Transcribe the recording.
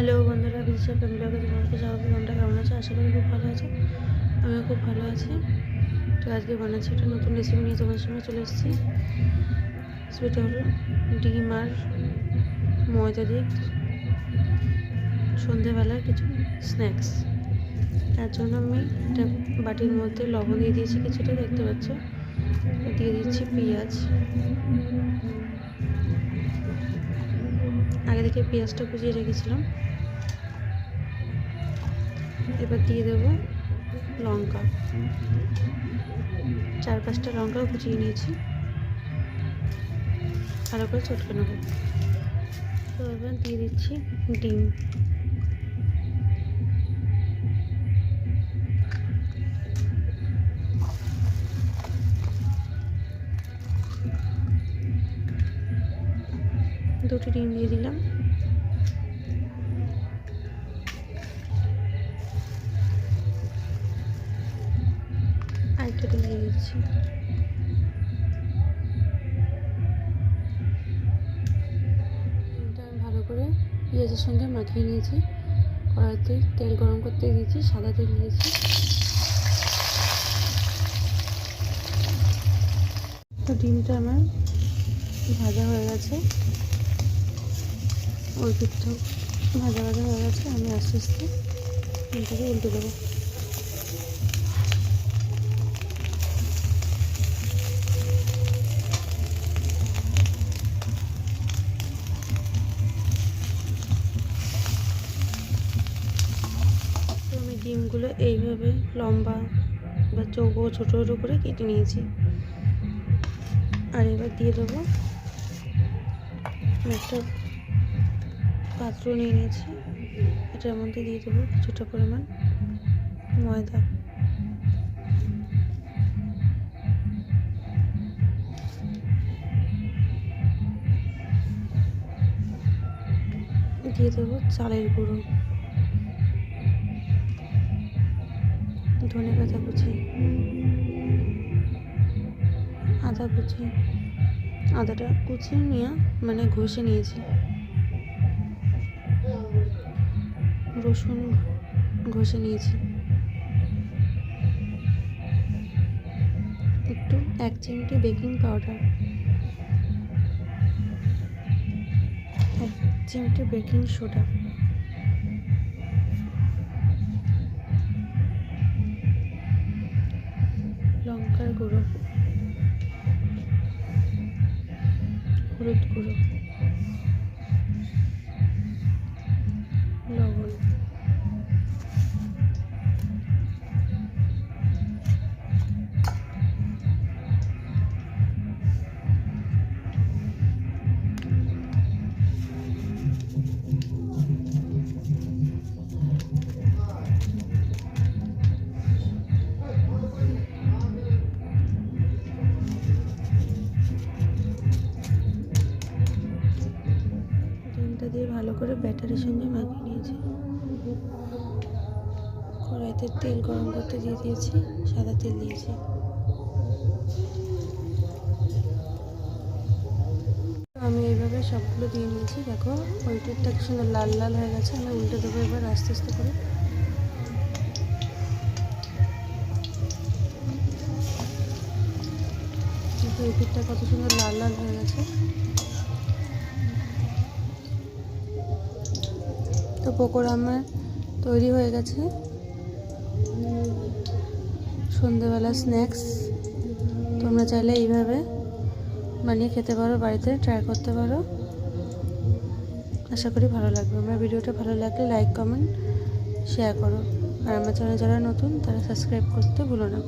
Hello বন্ধুরা বিদিশা ফ্যামিলিকে তোমাকে সবাইকে তোমরা কেমন আছো? আশা করি খুব ভালো আছো। আমিও খুব ভালো আছি। তো আজকে বানাচ্ছি একটা নতুন রেসিপি নিয়ে তোমার সঙ্গে চলে এসেছি। সেটা হলো ডিম আর ময়দা দিয়ে সন্ধেবেলার কিছু স্ন্যাক্স তার জন্য আমি একটা বাটির মধ্যে লবণ দিয়ে দিয়েছি কিছুটা, দেখতে পাচ্ছ? দিয়ে দিচ্ছি পেঁয়াজ। আগে থেকে পেঁয়াজটা কুচিয়ে রেখেছিলাম। এবার দিয়ে দেব লঙ্কা। চার পাঁচটা লঙ্কাও কুচিয়ে নিয়েছি। ভালো করে চটকে নেব। তো এবার দিয়ে দিচ্ছি ডিম। দুটো ডিম দিয়ে দিলাম। আরেকটা ডিম দিয়ে দিচ্ছি। ভালো করে পেঁয়াজের সঙ্গে মাখিয়ে নিয়েছি। কড়াইতে তেল গরম করতে দিয়েছি, সাদা তেল দিয়েছি। তো ডিমটা আমার ভাজা হয়ে গেছে। ওই পিঠটাও ভাজা ভাজা হয়ে গেছে, আমি আস্তে আস্তে ডিমটাকে উল্টে দেবো। ডিমগুলো এইভাবে লম্বা বা চৌকো ছোটো ছোটো করে কেটে নিয়েছি। আর এবার দিয়ে দেবো একটা পাত্র নিয়ে নিয়েছি। এটার মধ্যে দিয়ে দেবো, কিছুটা পরিমাণ ময়দা। দিয়ে দেবো চালের গুঁড়ো। ধনে পাতা কুচি, আদা কুচি। আদাটা কুচিয়ে নিয়ে মানে ঘষে নিয়েছি। রসুন ঘষে নিয়েছি। একটু এক চিমটি বেকিং পাউডার এক চিমটি বেকিং সোডা লঙ্কার গুঁড়ো। হলুদ গুঁড়ো। করে ব্যাটারের সঙ্গে মাখিয়ে নিয়েছি। কড়াইতে তেল গরম করতে দিয়ে দিয়েছি, সাদা তেল দিয়েছি। আমি এইভাবে সবগুলো দিয়ে নিয়েছি। দেখো ওই পিঠটা কি সুন্দর লাল লাল হয়ে গেছে। আমি উল্টে দেবো এবার আস্তে আস্তে করে। দেখো, এই কত সুন্দর লাল লাল হয়ে গেছে। পকোড়া আমার তৈরি হয়ে গেছে। সন্ধেবেলা স্ন্যাক্স। তোমরা চাইলে এইভাবে বানিয়ে খেতে পারো, বাড়িতে ট্রাই করতে পারো। আশা করি ভালো লাগবে। আমার ভিডিওটা ভালো লাগলে লাইক কমেন্ট শেয়ার করো। আর আমার চ্যানেল যারা নতুন, তারা সাবস্ক্রাইব করতে ভুলো না।